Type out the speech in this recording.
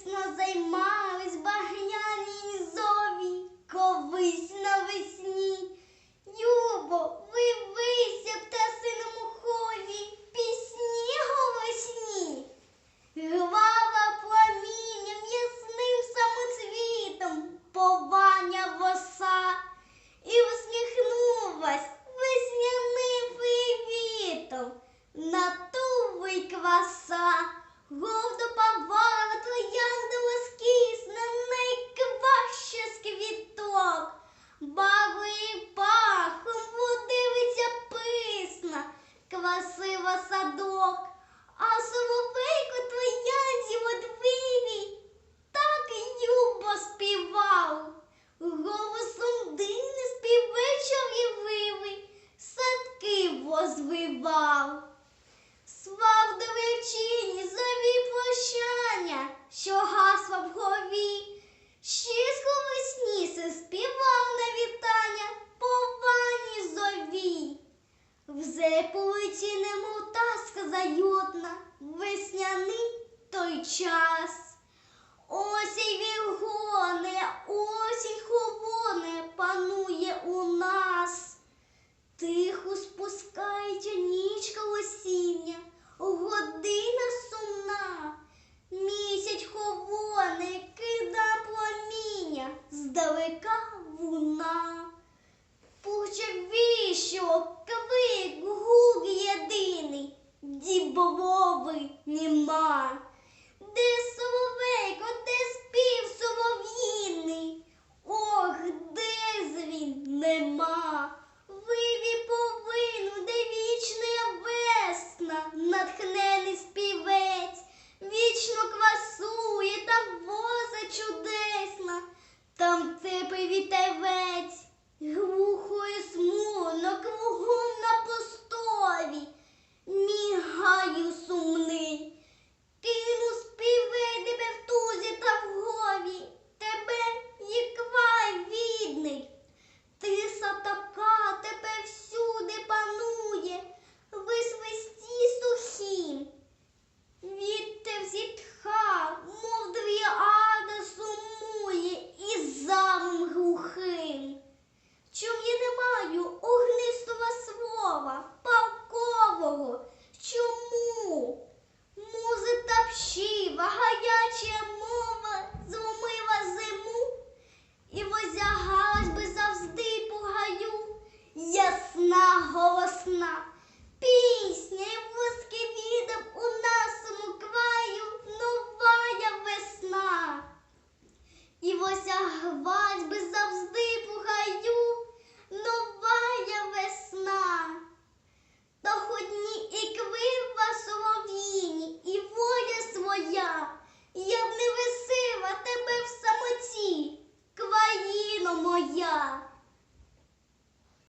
Пісно займались багряній зові, колись навесні. Юбо, ви вися птасиному хові, пісні голосні. Рвала пламінням ясним самоцвітом повання воса і усміхнулась весняним привітом на туви кваса. Гордо павала троянда лоскісна, найкраща з квіток. Бабою пахом водивиться писна, квасива садок, а соловейко таска заютна, весняний той час. Осінь вігоне, осінь холоне панує у нас. Тихо спускається нічка осіння, година сумна. Місяць ховоне, кида пламіння, здалека луна. Пуче віщо, квик, гук єдиний, 你妈